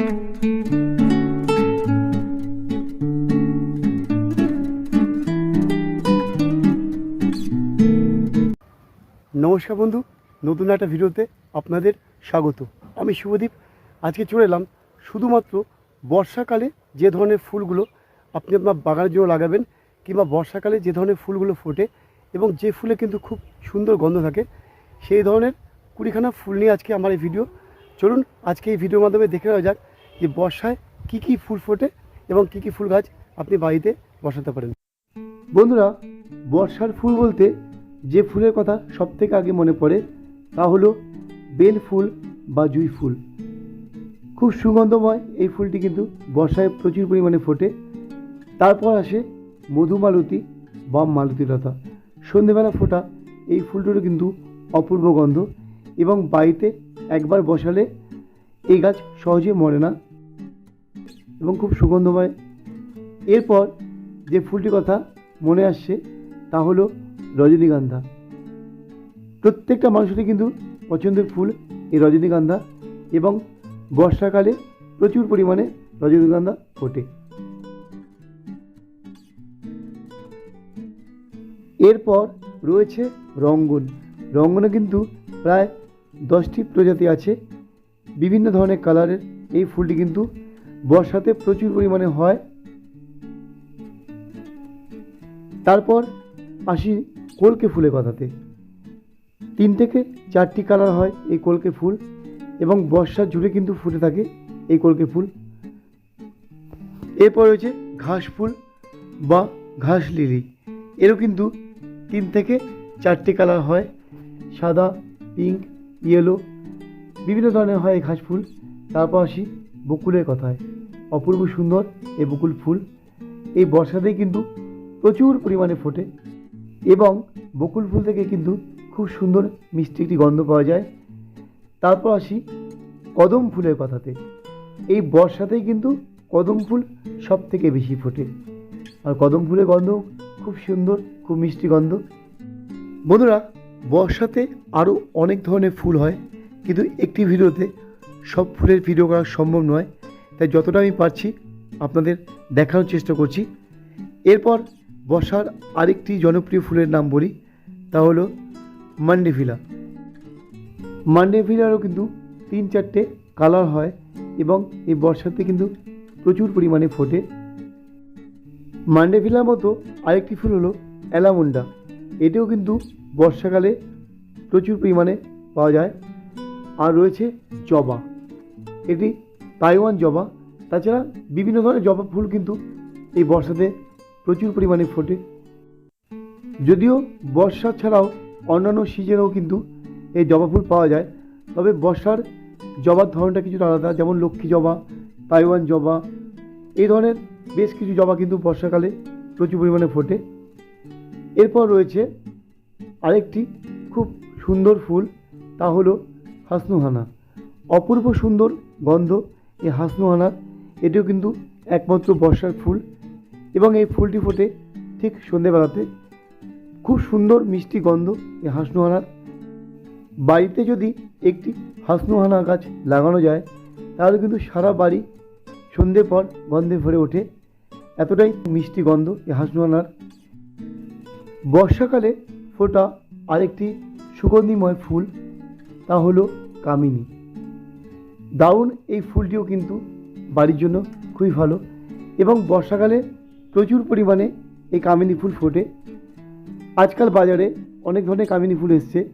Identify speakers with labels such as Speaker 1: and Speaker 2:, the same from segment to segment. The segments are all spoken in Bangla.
Speaker 1: নমস্কার বন্ধু, নতুন একটা ভিডিওতে আপনাদের স্বাগত। আমি শুভদীপ, আজকে চলে এলাম শুধুমাত্র বর্ষাকালে যে ধরনের ফুলগুলো আপনি আপনার বাগানের জন্য লাগাবেন কিংবা বর্ষাকালে যে ধরনের ফুলগুলো ফোটে এবং যে ফুলে কিন্তু খুব সুন্দর গন্ধ থাকে, সেই ধরনের কুড়িখানা ফুল নিয়ে আজকে আমার এই ভিডিও। চলুন আজকে এই ভিডিওর মাধ্যমে দেখে নেওয়া যাক যে বর্ষায় কী কী ফুল ফোটে এবং কী কী ফুল গাছ আপনি বাড়িতে বসাতে পারেন? বন্ধুরা, বর্ষার ফুল বলতে যে ফুলের কথা সব থেকে আগে মনে পড়ে তা হলো বেল ফুল বা জুই ফুল। খুব সুগন্ধময় এই ফুলটি কিন্তু বর্ষায় প্রচুর পরিমাণে ফোটে। তারপর আসে মধুমালতী বা মালতীলতা সন্ধেবেলা ফোটা এই ফুলটিরও কিন্তু অপূর্ব গন্ধ এবং বাড়িতে একবার বসালে এই গাছ সহজে মরে না। এবং খুব সুগন্ধময়। এরপর যে ফুলটির কথা মনে আসছে, তা হলো রজনীগন্ধা। প্রত্যেকটা মানুষেরই কিন্তু পছন্দের ফুল এই রজনীগন্ধা এবং বর্ষাকালে প্রচুর পরিমাণে রজনীগন্ধা ফোটে। এরপর রয়েছে রঙ্গন। রঙ্গনে কিন্তু প্রায় দশটি প্রজাতি আছে। বিভিন্ন ধরনের কালারের এই ফুলটি কিন্তু বর্ষাতে প্রচুর পরিমাণে হয়। তারপর আসি কলকে ফুলের কথাতে। তিন থেকে চারটি কালার হয় এই কলকে ফুল এবং বর্ষা জুড়ে কিন্তু ফুটে থাকে এই কলকে ফুল। এরপর রয়েছে ঘাস ফুল বা ঘাস লিলি। এরও কিন্তু তিন থেকে চারটি কালার হয়। সাদা, পিঙ্ক, ইয়েলো, বিভিন্ন ধরনের হয় এই ঘাস ফুল। তারপর আসি বকুলের কথায়। অপূর্ব সুন্দর এই বকুল ফুল। এই বর্ষাতেই কিন্তু প্রচুর পরিমাণে ফোটে এবং বকুল ফুল থেকে কিন্তু খুব সুন্দর মিষ্টি একটি গন্ধ পাওয়া যায়। তারপর আসি কদম ফুলের কথাতে। এই বর্ষাতেই কিন্তু কদম ফুল সব থেকে বেশি ফোটে। আর কদম ফুলের গন্ধ খুব সুন্দর, খুব মিষ্টি গন্ধ। বন্ধুরা, বর্ষাতে আরও অনেক ধরনের ফুল হয়, কিন্তু একটি ভিডিওতে সব ফুলের ভিডিও করা সম্ভব নয়। তাই যতটা আমি পারছি আপনাদের দেখানোর চেষ্টা করছি। এরপর বর্ষার আরেকটি জনপ্রিয় ফুলের নাম বলি, তা হলো মান্ডেভিলা। মান্ডেভিলারও কিন্তু তিন চারটে কালার হয় এবং এই বর্ষাতে কিন্তু প্রচুর পরিমাণে ফোটে। মান্ডেভিলার মতো আরেকটি ফুল হলো অ্যালামুন্ডা। এটিও কিন্তু বর্ষাকালে প্রচুর পরিমাণে পাওয়া যায়। আর রয়েছে জবা। এটি তাইওয়ান জবা, তাছাড়া বিভিন্ন ধরনের জবা ফুল কিন্তু এই বর্ষাতে প্রচুর পরিমাণে ফোটে। যদিও বর্ষা ছাড়াও অন্যান্য সিজনেও কিন্তু এই জবা ফুল পাওয়া যায়, তবে বর্ষার জবার ধরনটা কিছুটা আলাদা, যেমন লক্ষ্মী জবা, তাইওয়ান জবা, এই ধরনের বেশ কিছু জবা কিন্তু বর্ষাকালে প্রচুর পরিমাণে ফোটে। এরপর রয়েছে আরেকটি খুব সুন্দর ফুল, তা হলো হাসনুহানা। অপূর্ব সুন্দর গন্ধ এই হাসনুহানার এটিও কিন্তু একমাত্র বর্ষার ফুল এবং এই ফুলটি ফোটে ঠিক সন্ধেবেলাতে। খুব সুন্দর মিষ্টি গন্ধ এই হাসনুহানার বাড়িতে যদি একটি হাসনুহানা গাছ লাগানো যায়, তাহলে কিন্তু সারা বাড়ি সন্ধ্যে পর গন্ধে ভরে ওঠে। এতটাই মিষ্টি গন্ধ এই হাসনুহানার বর্ষাকালে ফোটা আরেকটি সুগন্ধিময় ফুল, তা হলো কামিনী। দারুণ এই ফুলটিও কিন্তু বাড়ির জন্য খুবই ভালো এবং বর্ষাকালে প্রচুর পরিমাণে এই কামিনী ফুল ফোটে। আজকাল বাজারে অনেক ধরনের কামিনী ফুল এসছে।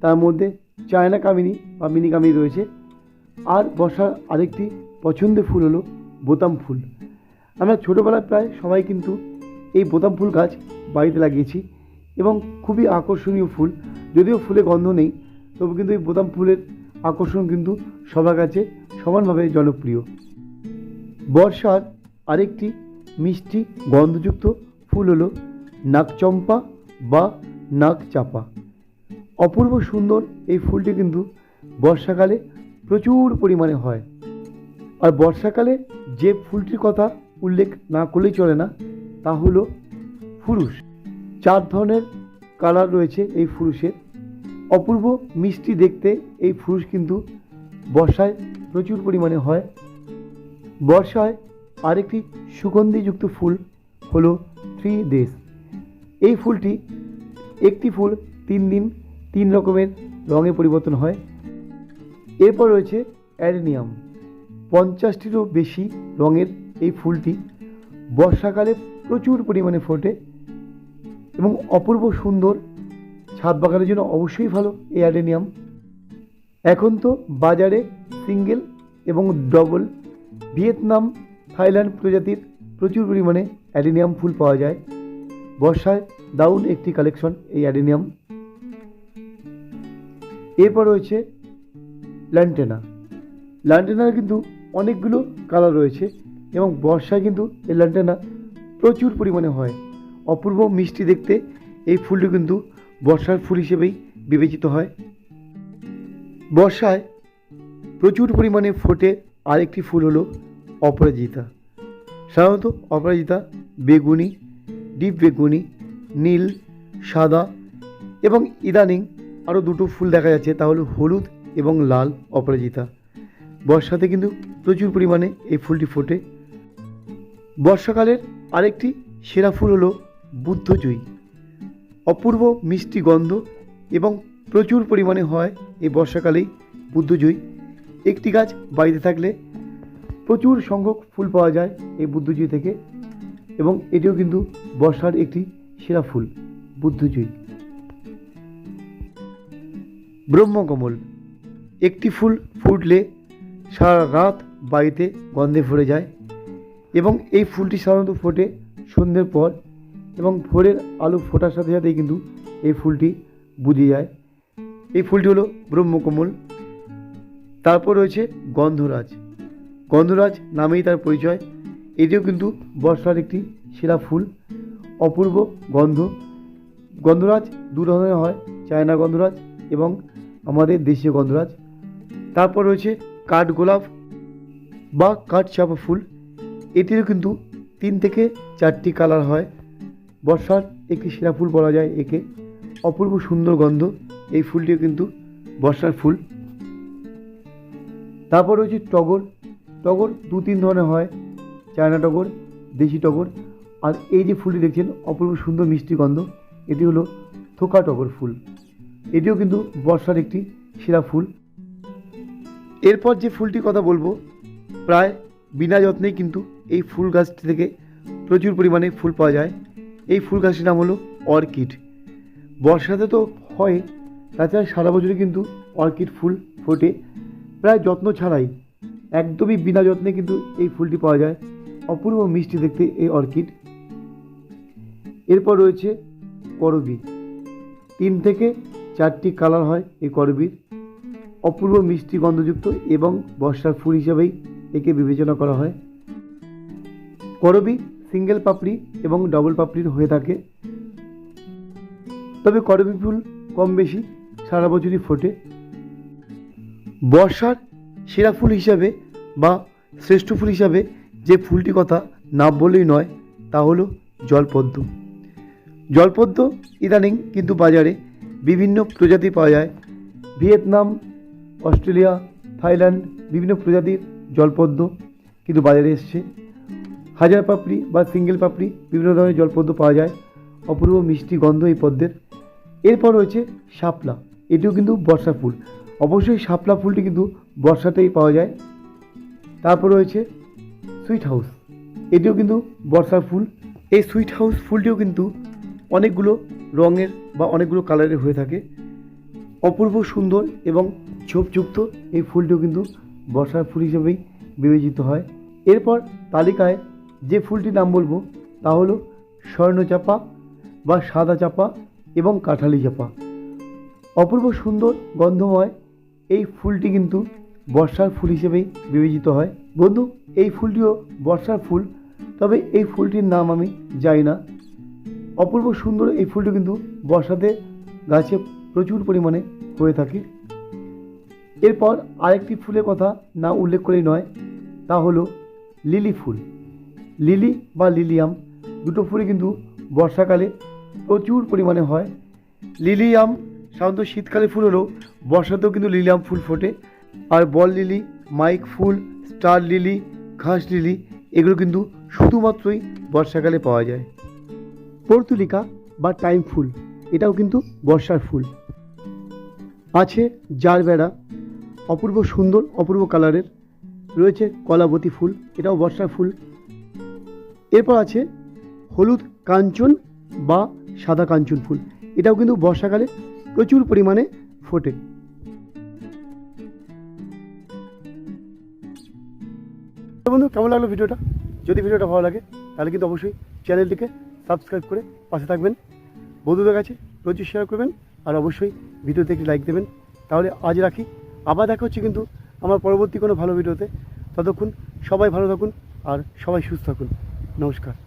Speaker 1: তার মধ্যে চায়না কামিনী বা মিনি কামিনী রয়েছে। আর বর্ষার আরেকটি পছন্দের ফুল হলো বোতাম ফুল। আমরা ছোটোবেলায় প্রায় সবাই কিন্তু এই বোতাম ফুল গাছ বাড়িতে লাগিয়েছি এবং খুবই আকর্ষণীয় ফুল। যদিও ফুলে গন্ধ নেই, তবু কিন্তু এই বোতাম ফুলের আকর্ষণ কিন্তু সবার কাছে সমানভাবে জনপ্রিয়। বর্ষার আরেকটি মিষ্টি গন্ধযুক্ত ফুল হলো নাকচম্পা বা নাকচাপা অপূর্ব সুন্দর এই ফুলটি কিন্তু বর্ষাকালে প্রচুর পরিমাণে হয়। আর বর্ষাকালে যে ফুলটির কথা উল্লেখ না করলেই চলে না, তা হলো ফুরুষ। চার ধরনের কালার রয়েছে এই ফুরুষের। অপূর্ব মিষ্টি দেখতে এই ফুরুষ কিন্তু বর্ষায় প্রচুর পরিমাণে হয়। বর্ষায় আরেকটি সুগন্ধিযুক্ত ফুল হলো থ্রি ডেজ এই ফুলটি একটি ফুল তিন দিন তিন রকমের রঙে পরিবর্তন হয়। এরপর রয়েছে অ্যাডেনিয়াম। পঞ্চাশটিরও বেশি রঙের এই ফুলটি বর্ষাকালে প্রচুর পরিমাণে ফোটে এবং অপূর্ব সুন্দর ছাদ বাগানের জন্য অবশ্যই ভালো এই অ্যাডেনিয়াম। এখন তো বাজারে সিঙ্গেল এবং ডবল ভিয়েতনাম, থাইল্যান্ড প্রজাতির প্রচুর পরিমাণে অ্যাডেনিয়াম ফুল পাওয়া যায়। বর্ষায় দারুণ একটি কালেকশন এই অ্যাডেনিয়াম। এরপর রয়েছে ল্যান্টেনা। ল্যান্টেনার কিন্তু অনেকগুলো কালার রয়েছে এবং বর্ষায় কিন্তু এই ল্যান্টেনা প্রচুর পরিমাণে হয়। অপূর্ব মিষ্টি দেখতে এই ফুলটি কিন্তু বর্ষার ফুল হিসেবেই বিবেচিত হয়। বর্ষায় প্রচুর পরিমাণে ফোটে আরেকটি ফুল হলো অপরাজিতা। সাধারণত অপরাজিতা বেগুনি, ডিপ বেগুনি, নীল, সাদা এবং ইদানিং আরও দুটো ফুল দেখা যাচ্ছে, তা হলো হলুদ এবং লাল অপরাজিতা। বর্ষাতে কিন্তু প্রচুর পরিমাণে এই ফুলটি ফোটে। বর্ষাকালের আরেকটি সেরা ফুল হলো বুদ্ধজয়ী অপূর্ব মিষ্টি গন্ধ এবং প্রচুর পরিমাণে হয় এই বর্ষাকালেই বুদ্ধজয়ী একটি গাছ বাড়িতে থাকলে প্রচুর সংখ্যক ফুল পাওয়া যায় এই বুদ্ধজয়ী থেকে এবং এটিও কিন্তু বর্ষার একটি সেরা ফুল বুদ্ধজয়ী ব্রহ্মকমল, একটি ফুল ফুটলে সারা রাত বাড়িতে গন্ধে ভরে যায় এবং এই ফুলটি সাধারণত ফোটে সন্ধ্যের পর। এবং ভোরের আলো ফোটার সাথে সাথেই কিন্তু এই ফুলটি বুঝে যায়। এই ফুলটি হলো ব্রহ্মকমল। তারপর রয়েছে গন্ধরাজ। গন্ধরাজ নামেই তার পরিচয়। এটিও কিন্তু বর্ষার একটি সেরা ফুল। অপূর্ব গন্ধ। গন্ধরাজ দু ধরনের হয়, চায়না গন্ধরাজ এবং আমাদের দেশীয় গন্ধরাজ। তারপর রয়েছে কাঠ গোলাপ বা কাঠ চাপা ফুল। এটিরও কিন্তু তিন থেকে চারটি কালার হয়। বর্ষার একটি সেরা ফুল বলা যায় একে। অপূর্ব সুন্দর গন্ধ, এই ফুলটিও কিন্তু বর্ষার ফুল। তারপর রয়েছে টগর। টগর দু তিন ধরনের হয়, চায়না টগর, দেশি টগর। আর এই যে ফুলটি দেখছেন, অপূর্ব সুন্দর মিষ্টি গন্ধ, এটি হলো থোকা টগর ফুল। এটিও কিন্তু বর্ষার একটি সেরা ফুল। এরপর যে ফুলটির কথা বলব, প্রায় বিনা যত্নেই কিন্তু এই ফুল গাছটি থেকে প্রচুর পরিমাণে ফুল পাওয়া যায়। এই ফুল গাছটির নাম হলো অর্কিড। বর্ষাতে তো হয়, তাছাড়া সারা বছরই কিন্তু অর্কিড ফুল ফোটে। প্রায় যত্ন ছাড়াই, একদমই বিনা যত্নে কিন্তু এই ফুলটি পাওয়া যায়। অপূর্ব মিষ্টি দেখতে এই অর্কিড। এরপর রয়েছে করবি তিন থেকে চারটি কালার হয় এই করবির। অপূর্ব মিষ্টি গন্ধযুক্ত এবং বর্ষার ফুল হিসাবেই একে বিবেচনা করা হয়। করবি সিঙ্গেল পাপড়ি এবং ডবল পাপড়ির হয়ে থাকে। তবে করবি ফুল কম বেশি, সারা বছরই ফোটে। বর্ষার সেরা ফুল হিসাবে বা শ্রেষ্ঠ ফুল হিসাবে যে ফুলটি কথা না বললেই নয়, তা হলো জলপদ্ম। জলপদ্ম ইদানিং কিন্তু বাজারে বিভিন্ন প্রজাতি পাওয়া যায়। ভিয়েতনাম, অস্ট্রেলিয়া, থাইল্যান্ড, বিভিন্ন প্রজাতির জলপদ্ম কিন্তু বাজারে এসছে। হাজার পাপড়ি বা সিঙ্গেল পাপড়ি বিভিন্ন ধরনের জলপদ্ম পাওয়া যায়। অপূর্ব মিষ্টি গন্ধ এই পদ্মের। এরপর রয়েছে শাপলা। এটিও কিন্তু বর্ষা ফুল। অবশ্যই শাপলা ফুলটি কিন্তু বর্ষাতেই পাওয়া যায়। তারপর রয়েছে সুইট হাউস এটিও কিন্তু বর্ষার ফুল। এই সুইট হাউস ফুলটিও কিন্তু অনেকগুলো রঙের বা অনেকগুলো কালারের হয়ে থাকে। অপূর্ব সুন্দর এবং ছোপযুক্ত এই ফুলটিও কিন্তু বর্ষার ফুল হিসেবেই বিবেচিত হয়। এরপর তালিকায় যে ফুলটির নাম বলব তা হলো স্বর্ণচাপা বা সাদা চাপা এবং কাঁঠালি চাপা। অপূর্ব সুন্দর গন্ধময় এই ফুলটি কিন্তু বর্ষার ফুল হিসেবেই বিবেচিত হয়। বন্ধু, এই ফুলটিও বর্ষার ফুল, তবে এই ফুলটির নাম আমি জানি না। অপূর্ব সুন্দর এই ফুলটি কিন্তু বর্ষাতে গাছে প্রচুর পরিমাণে হয়ে থাকে। এরপর আরেকটি ফুলের কথা না উল্লেখ করেই নয়, তা হলো লিলি ফুল। লিলি বা লিলিয়াম দুটো ফুলই কিন্তু বর্ষাকালে প্রচুর পরিমাণে হয়। লিলিয়াম সাধারণত শীতকালে ফুল হলেও বর্ষাতেও কিন্তু লিলিয়াম ফুল ফোটে। আর বল লিলি, মাইক ফুল, স্টার লিলি, ঘাস লিলি, এগুলো কিন্তু শুধুমাত্রই বর্ষাকালে পাওয়া যায়। পর্তুলিকা বা টাইম ফুল, এটাও কিন্তু বর্ষার ফুল। আছে জারবেড়া, অপূর্ব সুন্দর, অপূর্ব কালারের। রয়েছে কলাবতী ফুল, এটাও বর্ষার ফুল। এরপর আছে হলুদ কাঞ্চন বা সাদা কাঞ্চন ফুল। এটাও কিন্তু বর্ষাকালে প্রচুর পরিমাণে ফোটে। বন্ধু, কেমন লাগল ভিডিওটা? যদি ভিডিওটা ভালো লাগে, তাহলে কিন্তু অবশ্যই চ্যানেলটিকে সাবস্ক্রাইব করে পাশে থাকবেন। বন্ধুদের কাছে প্রচুর শেয়ার করবেন আর অবশ্যই ভিডিওতে একটি লাইক দেবেন। তাহলে আজ রাখি। আবার দেখা হচ্ছে কিন্তু আমার পরবর্তী কোনো ভালো ভিডিওতে। ততক্ষণ সবাই ভালো থাকুন আর সবাই সুস্থ থাকুন। নমস্কার।